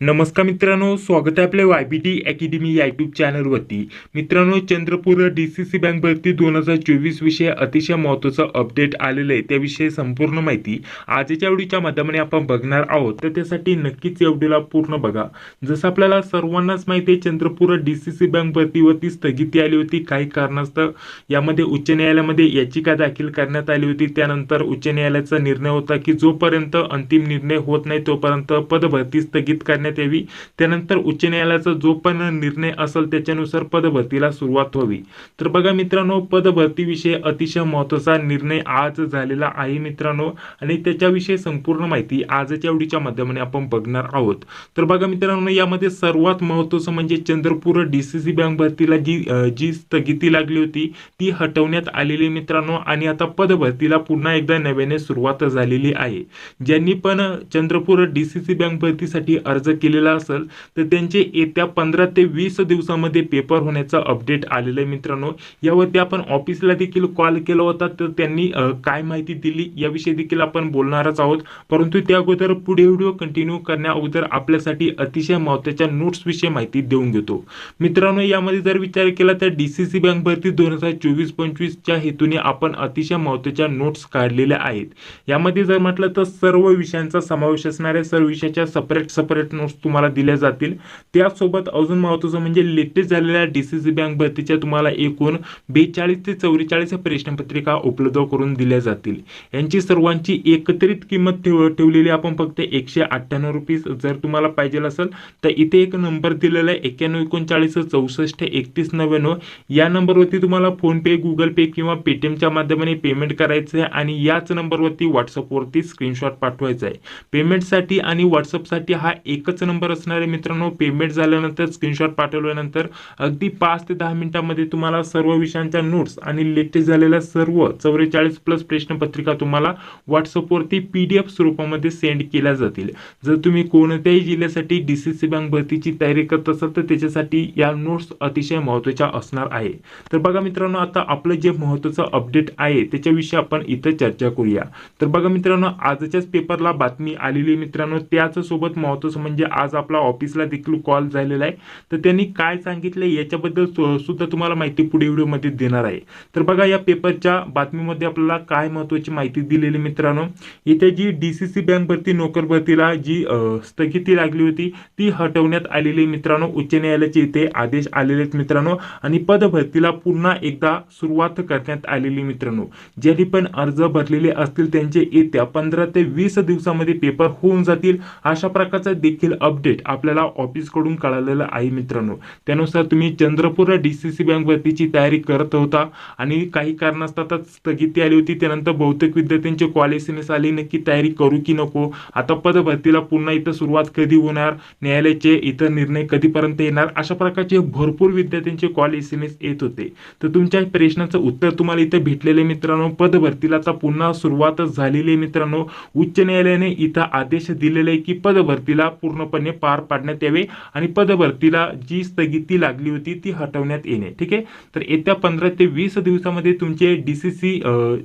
नमस्कार मित्रांनो स्वागत आहे आपल्या वाय बी टी अकॅडमी या यूट्यूब चॅनलवरती मित्रांनो Chandrapur D C C bank भरती दोन हजार चोवीस विषय अतिशय महत्त्वाचं अपडेट आलेलं आहे. त्याविषयी संपूर्ण माहिती आजच्या आवडीच्या माध्यमाने आपण बघणार आहोत. तर त्यासाठी नक्कीच या व्हिडिओला पूर्ण बघा. जसं आपल्याला सर्वांनाच माहिती आहे Chandrapur D C C bank भरतीवरती स्थगिती आली होती. काही कारणास्तव यामध्ये उच्च न्यायालयामध्ये याचिका दाखल करण्यात आली होती. त्यानंतर उच्च न्यायालयाचा निर्णय होता की जोपर्यंत अंतिम निर्णय होत नाही तोपर्यंत पदभरती स्थगित करण्यात यावी. त्यानंतर उच्च न्यायालयाचा जो पण निर्णय असेल त्याच्यानुसार पदभरतीला सुरुवात व्हावी. तर बघा मित्रांनो पदभरतीविषयी अतिशय महत्त्वाचा निर्णय आज झालेला आहे मित्रांनो आणि त्याच्याविषयी संपूर्ण माहिती आजच्या आवडीच्या माध्यमाने आपण बघणार आहोत. तर बघा मित्रांनो यामध्ये सर्वात महत्त्वाचं म्हणजे Chandrapur D C C bank भरतीला जी जी स्थगिती लागली होती ती हटवण्यात आलेली मित्रांनो आणि आता पदभरतीला पुन्हा एकदा नव्याने सुरुवात झालेली आहे. ज्यांनी पण Chandrapur D C C bank भरतीसाठी अर्ज केलेला असेल तर त्यांचे येत्या पंधरा ते वीस दिवसामध्ये पेपर होण्याचं अपडेट आलेलं आहे मित्रांनो. यावरती आपण ऑफिसला देखील कॉल केला होता तर त्यांनी काय माहिती दिली याविषयी देखील आपण बोलणारच आहोत. परंतु त्या अगोदर पुढे व्हिडिओ कंटिन्यू करण्या अगोदर आपल्यासाठी अतिशय महत्त्वाच्या नोट्स विषयी माहिती देऊन घेतो. मित्रांनो यामध्ये जर विचार केला तर डी सी सी बँक भरती दोन हजार चोवीस पंचवीसच्या हेतूने आपण अतिशय महत्त्वाच्या नोट्स काढलेल्या आहेत. यामध्ये जर म्हटलं तर सर्व विषयांचा समावेश असणाऱ्या सर्व विषयाच्या सपरेट सपरेट नोट्स तुम्हाला दिल्या जातील. त्यासोबत अजून महत्त्वाचं म्हणजे लेटेस्ट झालेल्या डी सी सी बँक भरतीच्या तुम्हाला एकूण बेचाळीस ते चौवेचाळीस प्रश्नपत्रिका उपलब्ध करून दिल्या जातील. यांची सर्वांची एकत्रित किंमत ठेव ठेवलेली आपण फक्त एकशे अठ्ठ्याण्णव रुपीज जर तुम्हाला पाहिजे असेल तर इथे एक नंबर दिलेला आहे एक्क्याण्णव एकोणचाळीस चौसष्ट एकतीस नव्याण्णव. या नंबरवरती तुम्हाला फोनपे गुगल पे किंवा पेटीएमच्या माध्यमाने पेमेंट करायचं आहे आणि याच नंबरवरती व्हॉट्सअपवरती स्क्रीनशॉट पाठवायचा आहे. पेमेंटसाठी आणि व्हॉट्सअपसाठी हा एकच नंबर असणारे मित्रांनो पेमेंट झाल्यानंतर स्क्रीनशॉट पाठवल्यानंतर अगदी पाच ते दहा मिनिटांमध्ये तुम्हाला सर्व विषयांच्या नोट्स आणि लेटेस्ट झालेल्या सर्व चौवेचाळीस प्लस प्रश्नपत्रिका तुम्हाला व्हॉट्सअपवरती पी डी एफ स्वरूपामध्ये सेंड केल्या जातील. जर तुम्ही कोणत्याही जिल्ह्यासाठी डी सी सी बँक भरतीची तयारी करत असाल तर त्याच्यासाठी या नोट्स अतिशय महत्त्वाच्या असणार आहे. तर बघा मित्रांनो आता आपलं जे महत्त्वाचं अपडेट आहे त्याच्याविषयी आपण इथं चर्चा करूया. तर बघा मित्रांनो आजच्याच पेपरला बातमी आलेली मित्रांनो त्याच सोबत महत्त्वाचं म्हणजे म्हणजे आज आपला ऑफिसला देखील कॉल झालेला आहे. तर त्यांनी काय सांगितलं याच्याबद्दल सुद्धा तुम्हाला माहिती पुढे व्हिडिओमध्ये देणार आहे. तर बघा या पेपरच्या बातमीमध्ये आपल्याला काय महत्त्वाची माहिती दिलेली मित्रांनो? इथे जी डी सी सी बँक भरती नोकर भरतीला जी स्थगिती लागली होती ती हटवण्यात आलेली मित्रांनो. उच्च न्यायालयाचे इथे आदेश आलेले आहेत मित्रांनो. आणि पदभरतीला पुन्हा एकदा सुरुवात करण्यात आलेली मित्रांनो. ज्यांनी पण अर्ज भरलेले असतील त्यांचे येत्या पंधरा ते वीस दिवसामध्ये पेपर होऊन जातील. अशा प्रकारचा देखील अपडेट आपल्याला ऑफिसकडून कळालेलं आहे मित्रांनो. त्यानुसार तुम्ही Chandrapur D C C bank भरतीची तयारी करत होता आणि काही कारणास्तव स्थगिती आली होती. त्यानंतर बहुतेक विद्यार्थ्यांचे कॉल आली. नक्की तयारी करू की नको? आता पदभरतीला पुन्हा इथं सुरुवात कधी होणार? न्यायालयाचे इतर निर्णय कधीपर्यंत येणार? अशा प्रकारचे भरपूर विद्यार्थ्यांचे कॉल एस एम एस येत होते. तर तुमच्या प्रश्नाचं उत्तर तुम्हाला इथं भेटलेले मित्रांनो. पदभरतीला आता पुन्हा सुरुवात झालेली आहे मित्रांनो. उच्च न्यायालयाने इथं आदेश दिलेले आहे की पदभरतीला पूर्णपणे पार पाडण्यात यावे आणि पदभरतीला जी स्थगिती लागली होती ती हटवण्यात येणे. ठीक आहे? तर येत्या पंधरा ते वीस दिवसामध्ये तुमचे डी सी सी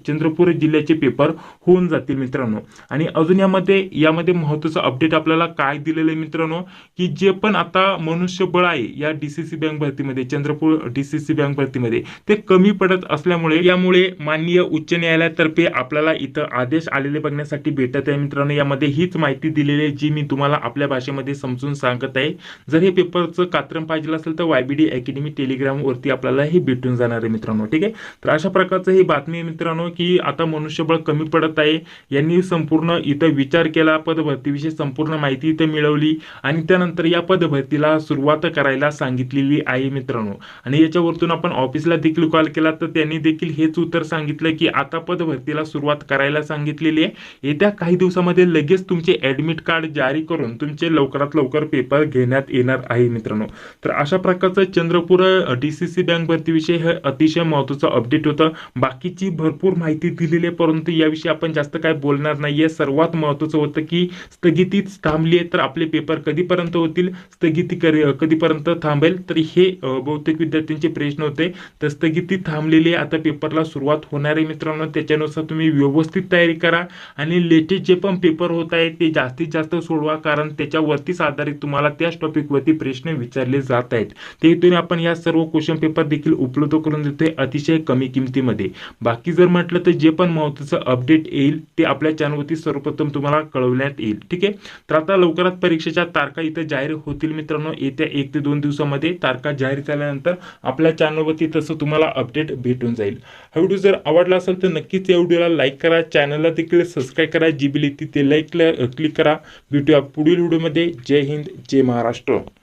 चंद्रपूर जिल्ह्याचे पेपर होऊन जातील मित्रांनो. आणि अजून यामध्ये यामध्ये महत्त्वाचं अपडेट आपल्याला काय दिलेलं आहे मित्रांनो की जे पण आता मनुष्यबळ आहे या डी सी सी बँक भरतीमध्ये Chandrapur D C C bank भरतीमध्ये ते कमी पडत असल्यामुळे यामुळे माननीय उच्च न्यायालयातर्फे आपल्याला इथं आदेश आलेले बघण्यासाठी भेटत आहे मित्रांनो. यामध्ये हीच माहिती दिलेली आहे जी मी तुम्हाला आपल्या भाषेमध्ये समजून सांगत आहे. जर हे पेपरचं कात्रण पाहिजे असेल तर वायबीडी डी अकॅडमी टेलिग्रामवरती आपल्याला हे भेटून जाणार आहे मित्रांनो ठीक आहे? तर अशा प्रकारचं ही बातमी आहे मित्रांनो की आता मनुष्यबळ कमी पडत आहे. यांनी संपूर्ण इथं विचार केला पदभरतीविषयी संपूर्ण माहिती इथं मिळवली आणि त्यानंतर या पदभरतीला सुरुवात करायला सांगितलेली आहे मित्रांनो. आणि याच्यावरतून आपण ऑफिसला देखील कॉल केला तर त्यांनी देखील हेच उत्तर सांगितलं की आता पदभरतीला सुरुवात करायला सांगितलेली आहे. येत्या काही दिवसामध्ये लगेच तुमचे ऍडमिट कार्ड जारी करून तुमचे लवकरात लवकर पेपर घेण्यात येणार आहे मित्रांनो. तर अशा प्रकारचं Chandrapur D C C bank भरतीविषयी हे अतिशय महत्त्वाचं अपडेट होतं. बाकीची भरपूर माहिती दिलेली आहे परंतु याविषयी आपण जास्त काय बोलणार नाहीये. सर्वात महत्त्वाचं होतं की स्थगितीच थांबली आहे तर आपले पेपर कधीपर्यंत होतील? स्थगिती कधीपर्यंत थांबेल? तर हे बहुतेक विद्यार्थ्यांचे प्रश्न होते. तर स्थगिती थांबलेली आहे आता पेपरला सुरुवात होणार आहे मित्रांनो. त्याच्यानुसार तुम्ही व्यवस्थित तयारी करा. आणि लेटेस्ट जे पण पेपर होत आहे ते जास्तीत जास्त सोडवा कारण त्याच्या त्याच्यावरतीच आधारित तुम्हाला त्याच टॉपिकवरती प्रश्न विचारले जात आहेत. ते इथून आपण या सर्व क्वेश्चन पेपर देखील उपलब्ध करून देतोय अतिशय कमी किमतीमध्ये. बाकी जर म्हटलं तर जे पण महत्त्वाचं अपडेट येईल ते आपल्या चॅनलवरती सर्वप्रथम तुम्हाला कळवण्यात येईल. ठीक आहे? तर आता लवकरात परीक्षेच्या तारखा इथं जाहीर होतील मित्रांनो. येत्या एक ते दोन दिवसामध्ये तारखा जाहीर झाल्यानंतर आपल्या चॅनलवरती तसं तुम्हाला अपडेट भेटून जाईल. हा व्हिडिओ जर आवडला असेल तर नक्कीच या व्हिडिओला लाईक करा. चॅनलला देखील सबस्क्राईब करा. जी बिल ते लाईक क्लिक करा. भेटूया पुढील व्हिडिओमध्ये जय हिंद जय महाराष्ट्र.